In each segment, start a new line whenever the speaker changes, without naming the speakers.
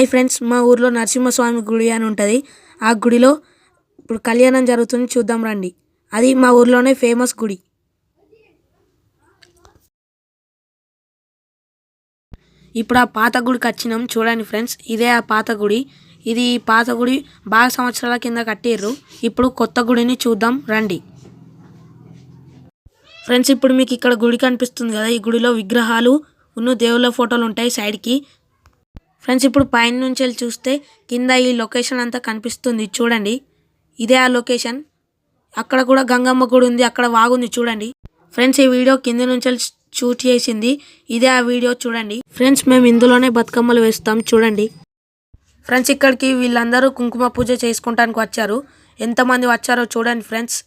Hi friends మా ఊర్లో నరసింహస్వామి గుడి అని ఉంటుంది. ఆ గుడిలో ఇప్పుడు కళ్యాణం జరుగుతుంది చూద్దాం రండి. అది మా ఊర్లోనే ఫేమస్ గుడి. ఇప్పుడు ఆ పాత గుడికి వచ్చినాం చూడండి ఫ్రెండ్స్. ఇదే ఆ పాత గుడి. ఇది పాత గుడి బాగా సంవత్సరాల కింద కట్టిర్రు. ఇప్పుడు కొత్త గుడిని చూద్దాం రండి. ఫ్రెండ్స్ ఇప్పుడు మీకు ఇక్కడ గుడి కనిపిస్తుంది కదా ఈ గుడిలో విగ్రహాలు ఉన్న దేవుళ్ళ ఫోటోలు ఉంటాయి సైడ్కి. ఫ్రెండ్స్ ఇప్పుడు పైన నుంచి వెళ్ళి చూస్తే కింద ఈ లొకేషన్ అంతా కనిపిస్తుంది. చూడండి. ఇదే ఆ లొకేషన్. అక్కడ కూడా గంగమ్మ గుడి ఉంది. అక్కడ వాగుంది. చూడండి. ఫ్రెండ్స్ ఈ వీడియో కింద నుంచి షూట్ చేసింది. ఇదే ఆ వీడియో చూడండి. ఫ్రెండ్స్ మేము ఇందులోనే బతుకమ్మలు వేస్తాం. చూడండి. ఫ్రెండ్స్ ఇక్కడికి వీళ్ళందరూ కుంకుమ పూజ చేసుకుంటానికి వచ్చారు. ఎంతమంది వచ్చారో చూడండి ఫ్రెండ్స్.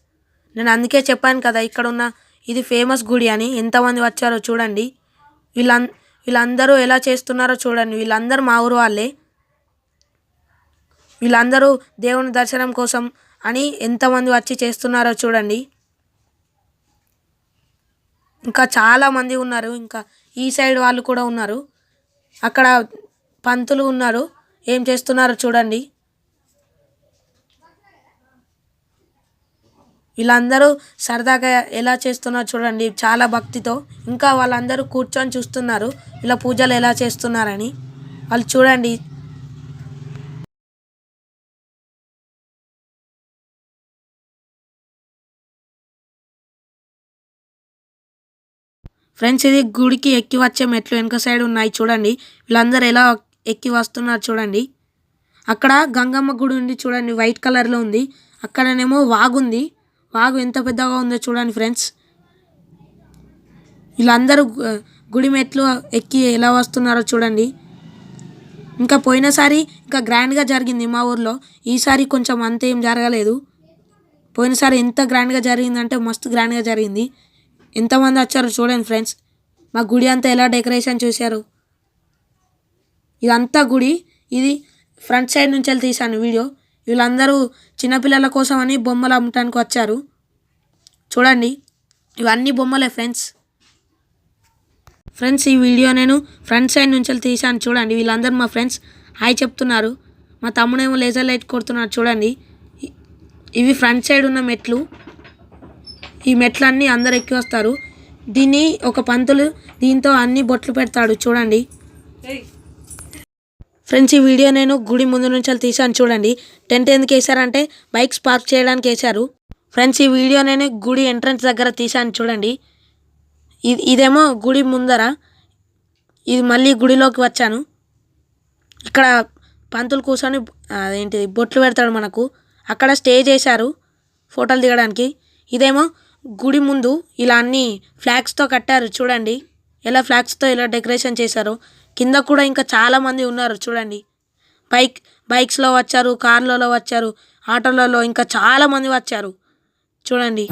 నేను అందుకే చెప్పాను కదా ఇక్కడ ఉన్న ఇది ఫేమస్ గుడి అని. ఎంతమంది వచ్చారో చూడండి. వీళ్ళం వీళ్ళందరూ ఎలా చేస్తున్నారో చూడండి. వీళ్ళందరూ మా ఊరు వాళ్ళే. వీళ్ళందరూ దేవుని దర్శనం కోసం అని ఎంతమంది వచ్చి చేస్తున్నారో చూడండి. ఇంకా చాలామంది ఉన్నారు. ఇంకా ఈ సైడ్ వాళ్ళు కూడా ఉన్నారు. అక్కడ పంతులు ఉన్నారు. ఏం చేస్తున్నారో చూడండి. వీళ్ళందరూ సరదాగా ఎలా చేస్తున్నారు చూడండి చాలా భక్తితో. ఇంకా వాళ్ళందరూ కూర్చొని చూస్తున్నారు ఇలా పూజలు ఎలా చేస్తున్నారని. వాళ్ళు చూడండి. ఫ్రెండ్స్ ఇది గుడికి ఎక్కి వచ్చే మెట్లు వెనక సైడ్ ఉన్నాయి చూడండి. వీళ్ళందరూ ఎలా ఎక్కి వస్తున్నారు చూడండి. అక్కడ గంగమ్మ గుడి ఉంది చూడండి వైట్ కలర్లో ఉంది. అక్కడనేమో వాగుంది. వాగు ఎంత పెద్దగా ఉందో చూడండి ఫ్రెండ్స్. వీళ్ళందరూ గుడి మెట్లు ఎక్కి ఎలా వస్తున్నారో చూడండి. ఇంకా పోయినసారి ఇంకా గ్రాండ్గా జరిగింది మా ఊర్లో. ఈసారి కొంచెం అంత ఏం జరగలేదు. పోయినసారి ఎంత గ్రాండ్గా జరిగిందంటే మస్తు గ్రాండ్గా జరిగింది. ఎంతమంది వచ్చారో చూడండి ఫ్రెండ్స్. మా గుడి అంతా ఎలా డెకరేషన్ చూశారు. ఇదంతా గుడి. ఇది ఫ్రంట్ సైడ్ నుంచి వెళ్ళి తీశాను వీడియో. వీళ్ళందరూ చిన్నపిల్లల కోసం అని బొమ్మలు అమ్మటానికి వచ్చారు. చూడండి ఇవన్నీ బొమ్మలే ఫ్రెండ్స్. ఫ్రెండ్స్ ఈ వీడియో నేను ఫ్రంట్ సైడ్ నుంచి తీశాను. చూడండి వీళ్ళందరూ మా ఫ్రెండ్స్. హాయ్ చెప్తున్నారు. మా తమ్ముడేమో లేజర్ లైట్ కొడుతున్నాడు. చూడండి ఇవి ఫ్రంట్ సైడ్ ఉన్న మెట్లు. ఈ మెట్లన్నీ అందరు ఎక్కి వస్తారు. దీన్ని ఒక పంతులు దీంతో అన్ని బొట్లు పెడతాడు. చూడండి. ఫ్రెండ్స్ ఈ వీడియో నేను గుడి ముందు నుంచి తీసాను చూడండి టెంట్ ఎందుకు వేసారంటే బైక్స్ పార్క్ చేయడానికి వేశారు. ఫ్రెండ్స్ ఈ వీడియో నేను గుడి ఎంట్రన్స్ దగ్గర తీసాను చూడండి ఇది ఇదేమో గుడి ముందర ఇది మళ్ళీ గుడిలోకి వచ్చాను. ఇక్కడ పంతులు కూర్చొని అదేంటిది బొట్లు పెడతాడు మనకు. అక్కడ స్టే చేశారు ఫోటోలు దిగడానికి. ఇదేమో గుడి ముందు ఇలా అన్ని ఫ్లాగ్స్తో కట్టారు. చూడండి ఎలా ఫ్లాగ్స్తో ఇలా డెకరేషన్ చేశారు. కింద కూడా ఇంకా చాలా మంది ఉన్నారు చూడండి. బైక్ బైక్స్లో వచ్చారు కార్లలో వచ్చారు ఆటోలలో ఇంకా చాలా మంది వచ్చారు చూడండి.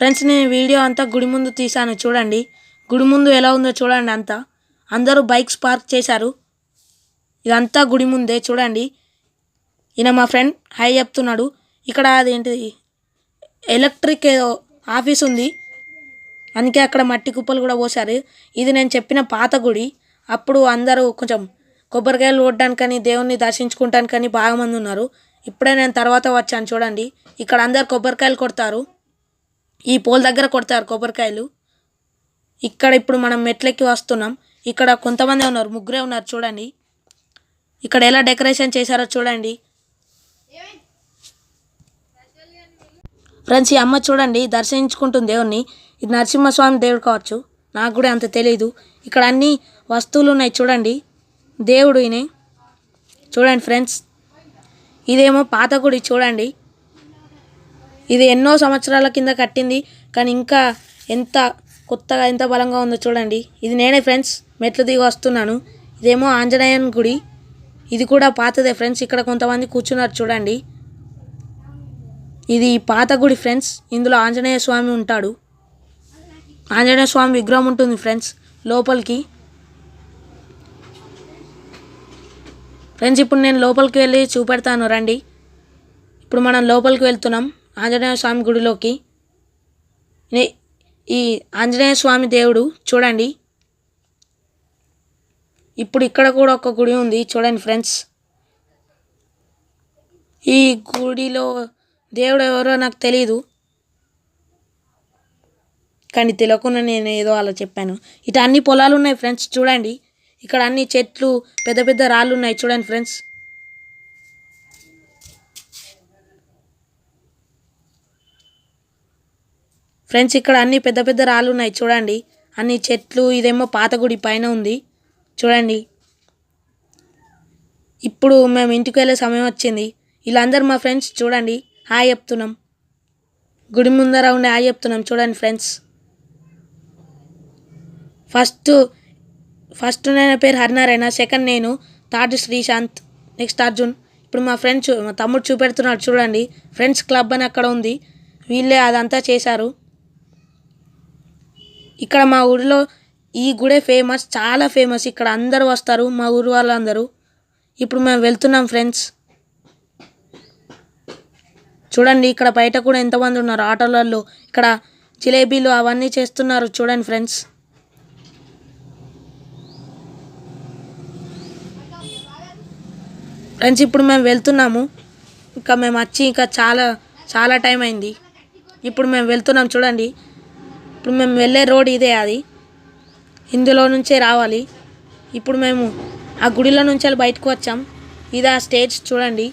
ఫ్రెండ్స్ నేను వీడియో అంతా గుడి ముందు తీశాను చూడండి. గుడి ముందు ఎలా ఉందో చూడండి అంతా. అందరూ బైక్స్ పార్క్ చేశారు. ఇదంతా గుడి ముందే చూడండి. ఈయన మా ఫ్రెండ్ హై చెప్తున్నాడు. ఇక్కడ అదేంటిది? ఎలక్ట్రిక్ ఏదో ఆఫీస్ ఉంది. అందుకే అక్కడ మట్టి కుప్పలు కూడా పోసారు ఇది నేను చెప్పిన పాత గుడి. అప్పుడు అందరూ కొంచెం కొబ్బరికాయలు కొట్టడానికని దేవుణ్ణి దర్శించుకుంటానికని బాగా మంది ఉన్నారు. ఇప్పుడే నేను తర్వాత వచ్చాను చూడండి. ఇక్కడ అందరు కొబ్బరికాయలు కొడతారు. ఈ పోల్ దగ్గర కొడతారు కొబ్బరికాయలు. ఇక్కడ ఇప్పుడు మనం మెట్లెక్కి వస్తున్నాం. ఇక్కడ కొంతమంది ఉన్నారు ముగ్గురే ఉన్నారు చూడండి. ఇక్కడ ఎలా డెకరేషన్ చేశారో చూడండి. ఫ్రెండ్స్ ఈ అమ్మ చూడండి దర్శించుకుంటుంది దేవుణ్ణి. ఇది నరసింహస్వామి దేవుడు కావచ్చు నాకు కూడా అంత తెలియదు ఇక్కడ అన్ని వస్తువులు ఉన్నాయి చూడండి. దేవుడు ఈయన. చూడండి ఫ్రెండ్స్ ఇదేమో పాత గుడి చూడండి. ఇది ఎన్నో సంవత్సరాల కింద కట్టింది కానీ ఇంకా ఎంత కొత్తగా ఎంత బలంగా ఉందో చూడండి. ఇది నేనే ఫ్రెండ్స్ మెట్లు దిగి వస్తున్నాను. ఇదేమో ఆంజనేయన్ గుడి. ఇది కూడా పాతదే ఫ్రెండ్స్ ఇక్కడ కొంతమంది కూర్చున్నారు చూడండి. ఇది పాత గుడి ఫ్రెండ్స్ ఇందులో ఆంజనేయ స్వామి ఉంటాడు. ఆంజనేయ స్వామి విగ్రహం ఉంటుంది ఫ్రెండ్స్ లోపలికి. ఫ్రెండ్స్ ఇప్పుడు నేను లోపలికి వెళ్ళి చూపెడతాను రండి. ఇప్పుడు మనం లోపలికి వెళ్తున్నాం. ఆంజనేయ స్వామి గుడిలోకి. ఈ ఆంజనేయ స్వామి దేవుడు చూడండి. ఇప్పుడు ఇక్కడ కూడా ఒక గుడి ఉంది చూడండి ఫ్రెండ్స్. ఈ గుడిలో దేవుడు ఎవరో నాకు తెలియదు కానీ తెలియకుండా నేను ఏదో అలా చెప్పాను. ఇటు అన్ని పొలాలు ఉన్నాయి ఫ్రెండ్స్ చూడండి. ఇక్కడ అన్ని చెట్లు పెద్ద పెద్ద రాళ్ళు ఉన్నాయి చూడండి ఫ్రెండ్స్. ఫ్రెండ్స్ ఇక్కడ అన్ని పెద్ద పెద్ద రాళ్ళు ఉన్నాయి. చూడండి. అన్ని చెట్లు ఇదేమో పాత గుడి పైన ఉంది. చూడండి. ఇప్పుడు మేము ఇంటికి వెళ్ళే సమయం వచ్చింది. వీళ్ళందరూ మా ఫ్రెండ్స్ చూడండి. హాయ్ చెప్తున్నాం. గుడి ముందర ఉండే హాయ్ చెప్తున్నాం. చూడండి ఫ్రెండ్స్. ఫస్ట్ ఫస్ట్ నేను పేరు హరినారాయణ సెకండ్ నేను థర్డ్ శ్రీశాంత్ నెక్స్ట్ అర్జున్. ఇప్పుడు మా ఫ్రెండ్స్ మా తమ్ముడు చూపెడుతున్నాడు. చూడండి. ఫ్రెండ్స్ క్లబ్ అని అక్కడ ఉంది. వీళ్ళే అదంతా చేశారు. ఇక్కడ మా ఊరిలో ఈ గుడే ఫేమస్ చాలా ఫేమస్. ఇక్కడ అందరూ వస్తారు మా ఊరు వాళ్ళందరూ. ఇప్పుడు మేము వెళ్తున్నాం ఫ్రెండ్స్. చూడండి ఇక్కడ బయట కూడా ఎంతమంది ఉన్నారు ఆటోలలో ఇక్కడ జిలేబీలు అవన్నీ చేస్తున్నారు చూడండి ఫ్రెండ్స్. ఫ్రెండ్స్ ఇప్పుడు మేము వెళ్తున్నాము. ఇంకా మేము వచ్చి ఇంకా చాలా చాలా టైం అయింది. ఇప్పుడు మేము వెళ్తున్నాం చూడండి. ఇప్పుడు మేము వెళ్ళే రోడ్ ఇదే అది. ఇందులో నుంచే రావాలి. ఇప్పుడు మేము ఆ గుడిలో నుంచి బయటకు వచ్చాం. ఇది ఆ స్టేజ్ చూడండి.